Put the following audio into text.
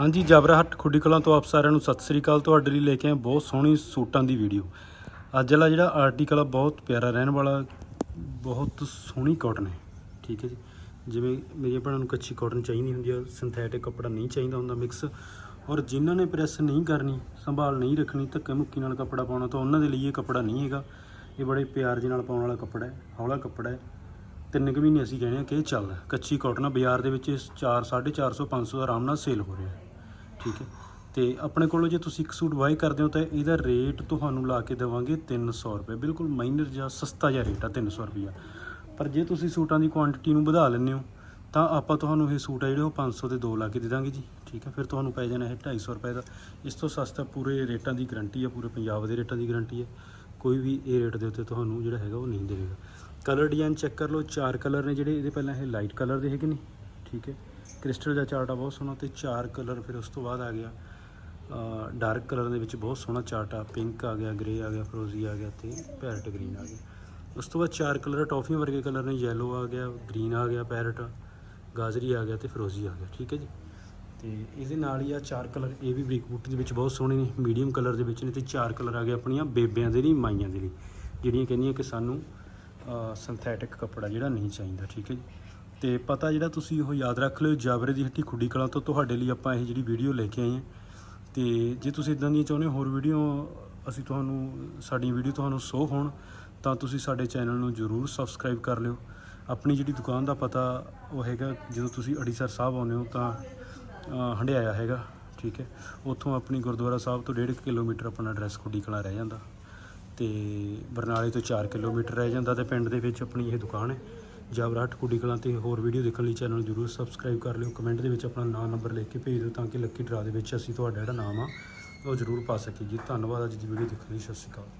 ਹਾਂਜੀ ਜਬਰਾਹਟ ਖੁੱਡੀ ਕਲਾਂ ਤੋਂ ਆਪ ਸਾਰਿਆਂ ਨੂੰ ਸਤਿ ਸ੍ਰੀ ਅਕਾਲ। ਤੁਹਾਡੇ ਲਈ ਲੈ ਕੇ ਆਏ ਬਹੁਤ ਸੋਹਣੀ ਸੂਟਾਂ ਦੀ ਵੀਡੀਓ। ਅੱਜ ਵਾਲਾ ਜਿਹੜਾ ਆਰਟੀਕਲ ਆ, ਬਹੁਤ ਪਿਆਰਾ ਰਹਿਣ ਵਾਲਾ, ਬਹੁਤ ਸੋਹਣੀ ਕਾਟਨ ਹੈ। ਠੀਕ ਹੈ ਜੀ। ਜਿਵੇਂ ਮੇਰੀਆਂ ਭੈਣਾਂ ਨੂੰ ਕੱਚੀ ਕਾਟਨ ਚਾਹੀਦੀ ਹੁੰਦੀ ਆ ਸਿੰਥੈਟਿਕ ਕੱਪੜਾ ਨਹੀਂ ਚਾਹੀਦਾ ਹੁੰਦਾ ਮਿਕਸ ਔਰ ਜਿਨ੍ਹਾਂ ਨੇ ਪ੍ਰੈਸ ਨਹੀਂ ਕਰਨੀ, ਸੰਭਾਲ ਨਹੀਂ ਰੱਖਣੀ, ਧੱਕੇ ਮੁੱਕੀ ਨਾਲ ਕੱਪੜਾ ਪਾਉਣਾ, ਤਾਂ ਉਹਨਾਂ ਦੇ ਲਈ ਇਹ ਕੱਪੜਾ ਨਹੀਂ ਹੈਗਾ। ਇਹ ਬੜੇ ਪਿਆਰ ਦੇ ਨਾਲ ਪਾਉਣ ਵਾਲਾ ਕੱਪੜਾ ਹੈ, ਹੌਲਾ ਕੱਪੜਾ ਹੈ। ਤਿੰਨ ਕੁ ਮਹੀਨੇ ਅਸੀਂ ਕਹਿੰਦੇ ਹਾਂ ਕਿ ਇਹ ਚੱਲਦਾ ਕੱਚੀ ਕਾਟਨ ਆ, ਬਾਜ਼ਾਰ ਦੇ ਵਿੱਚ ਇਸ 4 450 500 ਦਾ ਆਰਾਮ ਨਾਲ ਸੇਲ ਹੋ ਰਿਹਾ ਠੀਕ ਹੈ। ਤੇ ਆਪਣੇ ਕੋਲੋਂ ਜੇ ਤੁਸੀਂ ਇੱਕ ਸੂਟ ਬਾਈ ਕਰਦੇ ਹੋ ਤਾਂ ਇਹਦਾ ਰੇਟ ਤੁਹਾਨੂੰ ਲਾ ਕੇ ਦੇਵਾਂਗੇ 300 ਰੁਪਏ। ਬਿਲਕੁਲ ਮਾਈਨਰ ਜਾਂ ਸਸਤਾ ਜਿਹਾ ਰੇਟ ਆ 300 ਰੁਪਈਆ। ਪਰ ਜੇ ਤੁਸੀਂ ਸੂਟਾਂ ਦੀ ਕੁਆਂਟੀਟੀ ਨੂੰ ਵਧਾ ਲੈਂਦੇ ਹੋ, ਤਾਂ ਆਪਾਂ ਤੁਹਾਨੂੰ ਇਹ ਸੂਟ ਆ ਜਿਹੜੇ ਉਹ 500 ਦੇ ਦੋ ਲਾ ਕੇ ਦੇ ਦਾਂਗੇ ਜੀ। ਠੀਕ ਹੈ, ਫਿਰ ਤੁਹਾਨੂੰ ਪੈ ਜਾਣਾ ਇਹ 250 ਰੁਪਏ ਦਾ। ਇਸ ਤੋਂ ਸਸਤਾ ਪੂਰੇ ਰੇਟਾਂ ਦੀ ਗਾਰੰਟੀ ਆ, ਪੂਰੇ ਪੰਜਾਬ ਦੇ ਰੇਟਾਂ ਦੀ ਗਾਰੰਟੀ ਹੈ ਕੋਈ ਵੀ ਇਹ ਰੇਟ ਦੇ ਉੱਤੇ ਤੁਹਾਨੂੰ ਜਿਹੜਾ ਹੈਗਾ ਉਹ ਨਹੀਂ ਦੇਵੇਗਾ। ਕਲਰ ਡਿਜ਼ਾਈਨ ਚੈੱਕ ਕਰ ਲਓ, ਚਾਰ ਕਲਰ ਨੇ ਜਿਹੜੇ, ਇਹਦੇ ਪਹਿਲਾਂ ਇਹ ਲਾਈਟ ਕਲਰ ਦੇ ਹੈਗੇ ਨੇ। ਠੀਕ ਹੈ। ਕ੍ਰਿਸਟਲ ਦਾ ਚਾਰਟ ਆ, ਬਹੁਤ ਸੋਹਣਾ ਤੇ ਚਾਰ ਕਲਰ ਫਿਰ ਉਸ ਤੋਂ ਬਾਅਦ ਆ ਗਿਆ ਡਾਰਕ ਕਲਰ ਦੇ ਵਿੱਚ ਬਹੁਤ ਸੋਹਣਾ ਚਾਰਟ ਆ, ਪਿੰਕ ਆ ਗਿਆ, ਗ੍ਰੇ ਆ ਗਿਆ, ਫਰੋਜ਼ੀ ਆ ਗਿਆ ਤੇ ਪੈਰਟ ਗ੍ਰੀਨ ਆ ਗਿਆ। ਉਸ ਤੋਂ ਬਾਅਦ ਚਾਰ ਕਲਰ ਟੌਫੀਆਂ ਵਰਗੇ ਕਲਰ ਨੇ ਯੈਲੋ ਆ ਗਿਆ, ਗ੍ਰੀਨ ਆ ਗਿਆ, ਪੈਰਟ, ਗਾਜਰੀ ਆ ਗਿਆ ਤੇ ਫਰੋਜ਼ੀ ਆ ਗਿਆ, ਠੀਕ ਹੈ ਜੀ? ਤੇ ਇਹਦੇ ਨਾਲ ਹੀ ਆ ਚਾਰ ਕਲਰ, ਇਹ ਵੀ ਬਰੀਕ ਬੂਟੀ ਦੇ ਵਿੱਚ ਬਹੁਤ ਸੋਹਣੇ ਨੇ ਮੀਡੀਅਮ ਕਲਰ ਦੇ ਵਿੱਚ ਨੇ ਤੇ ਚਾਰ ਕਲਰ ਆ ਗਏ ਆਪਣੀਆਂ ਬੇਬਿਆਂ ਦੇ ਲਈ, ਮਾਈਆਂ ਦੇ ਲਈ, ਜਿਹੜੀਆਂ ਕਹਿੰਦੀਆਂ ਕਿ ਸਾਨੂੰ ਸਿੰਥੈਟਿਕ ਕੱਪੜਾ ਜਿਹੜਾ ਨਹੀਂ ਚਾਹੀਦਾ, ਠੀਕ ਹੈ ਜੀ? ਤੇ ਪਤਾ ਜਿਹੜਾ ਤੁਸੀਂ ਉਹ ਯਾਦ ਰੱਖ ਲਿਓ ਜਾਬਰੇ ਦੀ ਹੱਟੀ ਖੁੱਡੀ ਕਲਾਂ ਤੋਂ ਤੁਹਾਡੇ ਲਈ ਆਪਾਂ ਇਹ ਜਿਹੜੀ ਵੀਡੀਓ ਲੈ ਕੇ ਆਏ ਹਾਂ। ਤੇ ਜੇ ਤੁਸੀਂ ਇਦਾਂ ਦੀਆਂ ਚਾਹੁੰਦੇ ਹੋ ਹੋਰ ਵੀਡੀਓ ਅਸੀਂ ਤੁਹਾਨੂੰ ਸਾਡੀ ਵੀਡੀਓ ਤੁਹਾਨੂੰ ਸ਼ੋ ਹੋਣ ਤਾਂ ਤੁਸੀਂ ਸਾਡੇ ਚੈਨਲ ਨੂੰ ਜਰੂਰ ਸਬਸਕ੍ਰਾਈਬ ਕਰ ਲਿਓ। ਆਪਣੀ ਜਿਹੜੀ ਦੁਕਾਨ ਦਾ ਪਤਾ ਉਹ ਹੈਗਾ ਜਦੋਂ ਤੁਸੀਂ ਅੜੀਸਰ ਸਾਹਿਬ ਆਉਂਦੇ ਹੋ ਤਾਂ ਅ, ਹੰਡਿਆਇਆ ਹੈਗਾ ਠੀਕ ਹੈ। ਉੱਥੋਂ ਆਪਣੀ ਗੁਰਦੁਆਰਾ ਸਾਹਿਬ ਤੋਂ 1.5 ਕਿਲੋਮੀਟਰ ਆਪਣਾ ਐਡਰੈਸ ਖੁੱਡੀ ਕਲਾਂ ਰਹਿ ਜਾਂਦਾ। ਤੇ ਬਰਨਾਲੇ ਤੋਂ 4 ਕਿਲੋਮੀਟਰ ਰਹਿ ਜਾਂਦਾ ਤੇ ਪਿੰਡ ਦੇ ਵਿੱਚ ਆਪਣੀ ਇਹ ਦੁਕਾਨ ਹੈ। ਜਾਬਰਾਟ ਕੁੜੀ ਕਲਾਂ ਤੇ ਹੋਰ ਵੀਡੀਓ ਦੇਖਣ ਲਈ ਚੈਨਲ ਜਰੂਰ ਸਬਸਕ੍ਰਾਈਬ ਕਰ ਲਿਓ। ਕਮੈਂਟ ਦੇ ਵਿੱਚ ਆਪਣਾ ਨਾਮ ਨੰਬਰ ਲਿਖ ਕੇ ਭੇਜ ਦਿਓ ਤਾਂ ਕਿ ਲੱਕੀ ਡਰਾ ਦੇ ਵਿੱਚ ਅਸੀਂ ਤੁਹਾਡਾ ਜਿਹੜਾ ਨਾਮ ਆ, ਉਹ ਜਰੂਰ ਪਾ ਸਕੀਏ। ਜੀ, ਧੰਨਵਾਦ। ਅੱਜ ਦੀ ਵੀਡੀਓ ਦੇਖਣ ਲਈ ਸਤਿ ਸ਼੍ਰੀ ਅਕਾਲ।